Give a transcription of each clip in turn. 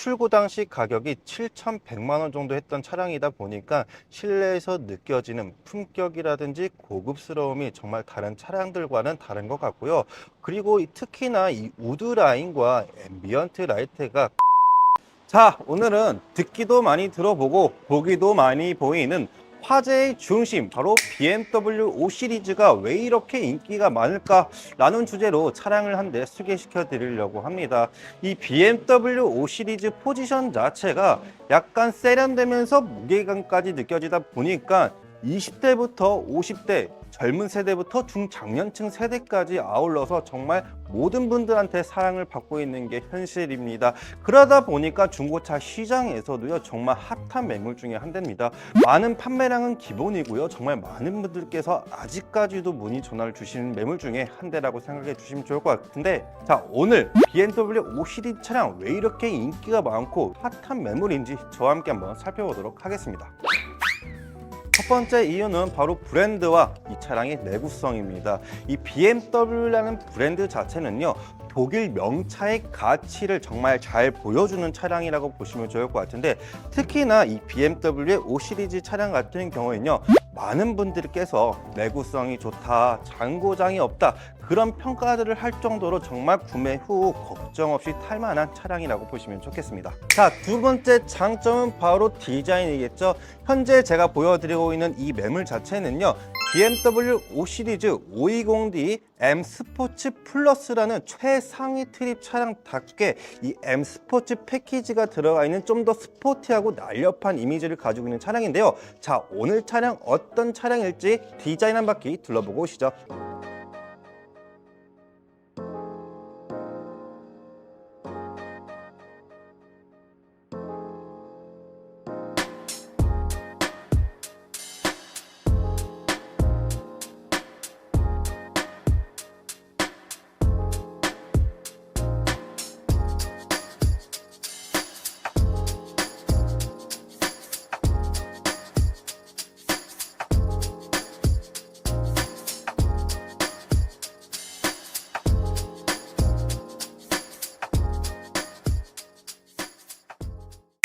출고 당시 가격이 7,100만 원 정도 했던 차량이다 보니까 실내에서 느껴지는 품격이라든지 고급스러움이 정말 다른 차량들과는 다른 것 같고요. 그리고 이- 특히나 이 우드 라인과 앰비언트 라이트가 자, 오늘은 듣기도 많이 들어보고 보기도 많이 보이는 화제의 중심, 바로 BMW 5 시리즈가 왜 이렇게 인기가 많을까라는 주제로 차량을 한 대 소개시켜 드리려고 합니다. 이 BMW 5 시리즈 포지션 자체가 약간 세련되면서 무게감까지 느껴지다 보니까 20대부터 50대 젊은 세대부터 중장년층 세대까지 아울러서 정말 모든 분들한테 사랑을 받고 있는 게 현실입니다. 그러다 보니까 중고차 시장에서도요 정말 핫한 매물 중에 한 대입니다. 많은 판매량은 기본이고요. 정말 많은 분들께서 아직까지도 문의 전화를 주시는 매물 중에 한 대라고 생각해 주시면 좋을 것 같은데 자 오늘 BMW 5 시리즈 차량 왜 이렇게 인기가 많고 핫한 매물인지 저와 함께 한번 살펴보도록 하겠습니다. 첫 번째 이유는 바로 브랜드와 이 차량의 내구성입니다. 이 BMW라는 브랜드 자체는요. 독일 명차의 가치를 정말 잘 보여주는 차량이라고 보시면 좋을 것 같은데 특히나 이 BMW의 5 시리즈 차량 같은 경우에는요. 많은 분들께서 내구성이 좋다, 잔고장이 없다 그런 평가들을 할 정도로 정말 구매 후 걱정 없이 탈 만한 차량이라고 보시면 좋겠습니다. 자, 두 번째 장점은 바로 디자인이겠죠. 현재 제가 보여드리고 있는 이 매물 자체는요. BMW 5 시리즈 520D M 스포츠 플러스라는 최상위 트립 차량답게 이 M 스포츠 패키지가 들어가 있는 좀 더 스포티하고 날렵한 이미지를 가지고 있는 차량인데요. 자, 오늘 차량 어떤 차량일지 디자인 한 바퀴 둘러보고 오시죠.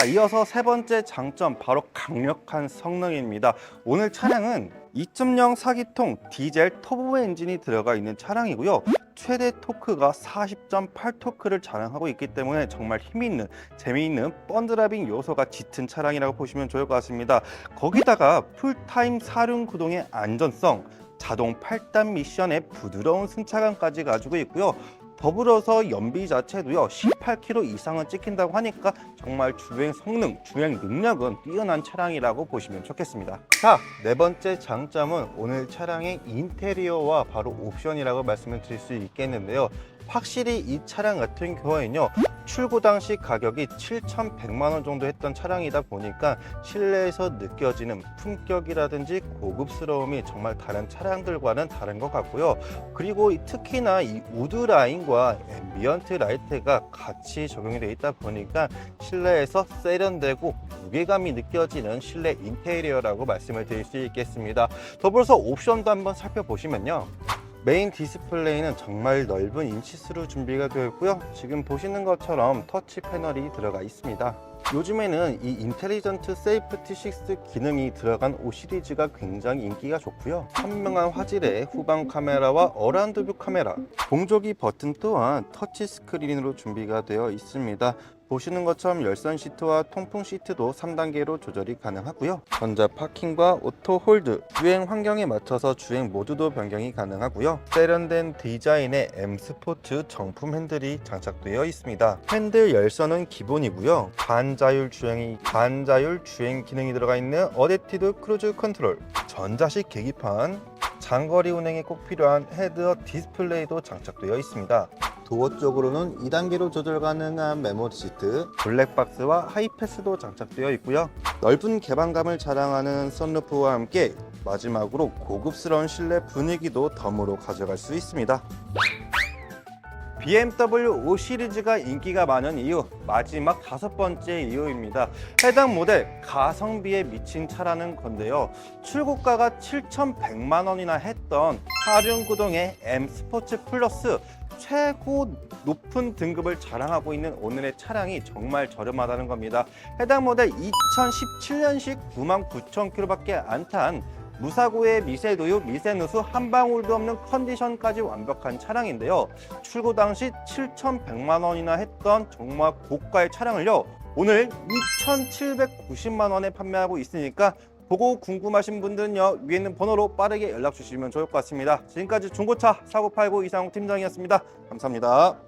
이어서 세 번째 장점 바로 강력한 성능입니다. 오늘 차량은 2.0 4기통 디젤 터보 엔진이 들어가 있는 차량이고요. 최대 토크가 40.8 토크를 자랑하고 있기 때문에 정말 힘있는 재미있는 펀드라빙 요소가 짙은 차량이라고 보시면 좋을 것 같습니다. 거기다가 풀타임 사륜 구동의 안전성, 자동 8단 미션의 부드러운 승차감까지 가지고 있고요. 더불어서 연비 자체도요 18km 이상은 찍힌다고 하니까 정말 주행 성능, 주행 능력은 뛰어난 차량이라고 보시면 좋겠습니다. 자, 네 번째 장점은 오늘 차량의 인테리어와 바로 옵션이라고 말씀을 드릴 수 있겠는데요. 확실히 이 차량 같은 경우에는요 출고 당시 가격이 7,100만 원 정도 했던 차량이다 보니까 실내에서 느껴지는 품격이라든지 고급스러움이 정말 다른 차량들과는 다른 것 같고요. 그리고 이- 특히나 이 우드 라인과 앰비언트 라이트가 같이 적용이 되어 있다 보니까 실내에서 세련되고 무게감이 느껴지는 실내 인테리어라고 말씀을 드릴 수 있겠습니다. 더불어서 옵션도 한번 살펴보시면요. 메인 디스플레이는 정말 넓은 인치수로 준비가 되어 있고요. 지금 보시는 것처럼 터치 패널이 들어가 있습니다. 요즘에는 이 인텔리전트 세이프티 6 기능이 들어간 5 시리즈가 굉장히 인기가 좋고요. 선명한 화질의 후방 카메라와 어라운드 뷰 카메라, 공조기 버튼 또한 터치 스크린으로 준비가 되어 있습니다. 보시는 것처럼 열선 시트와 통풍 시트도 3단계로 조절이 가능하고요. 전자 파킹과 오토 홀드, 주행 환경에 맞춰서 주행 모드도 변경이 가능하고요. 세련된 디자인의 M 스포츠 정품 핸들이 장착되어 있습니다. 핸들 열선은 기본이고요. 반자율 주행이 반자율 주행 기능이 들어가 있는 어댑티드 크루즈 컨트롤, 전자식 계기판, 장거리 운행에 꼭 필요한 헤드업 디스플레이도 장착되어 있습니다. 도어 쪽으로는 2단계로 조절 가능한 메모리 시트, 블랙박스와 하이패스도 장착되어 있고요. 넓은 개방감을 자랑하는 선루프와 함께 마지막으로 고급스러운 실내 분위기도 덤으로 가져갈 수 있습니다. BMW 5 시리즈가 인기가 많은 이유 마지막 다섯 번째 이유입니다. 해당 모델 가성비에 미친 차라는 건데요. 출고가가 7,100만 원이나 했던 사륜구동의 M 스포츠 플러스 최고 높은 등급을 자랑하고 있는 오늘의 차량이 정말 저렴하다는 겁니다. 해당 모델 2017년식 99,000km밖에 안 탄 무사고의 미세도유, 미세누수 한 방울도 없는 컨디션까지 완벽한 차량인데요. 출고 당시 7,100만 원이나 했던 정말 고가의 차량을요. 오늘 2,790만 원에 판매하고 있으니까 보고 궁금하신 분들은요 위에 있는 번호로 빠르게 연락 주시면 좋을 것 같습니다. 지금까지 중고차 사고 팔고 이상욱 팀장이었습니다. 감사합니다.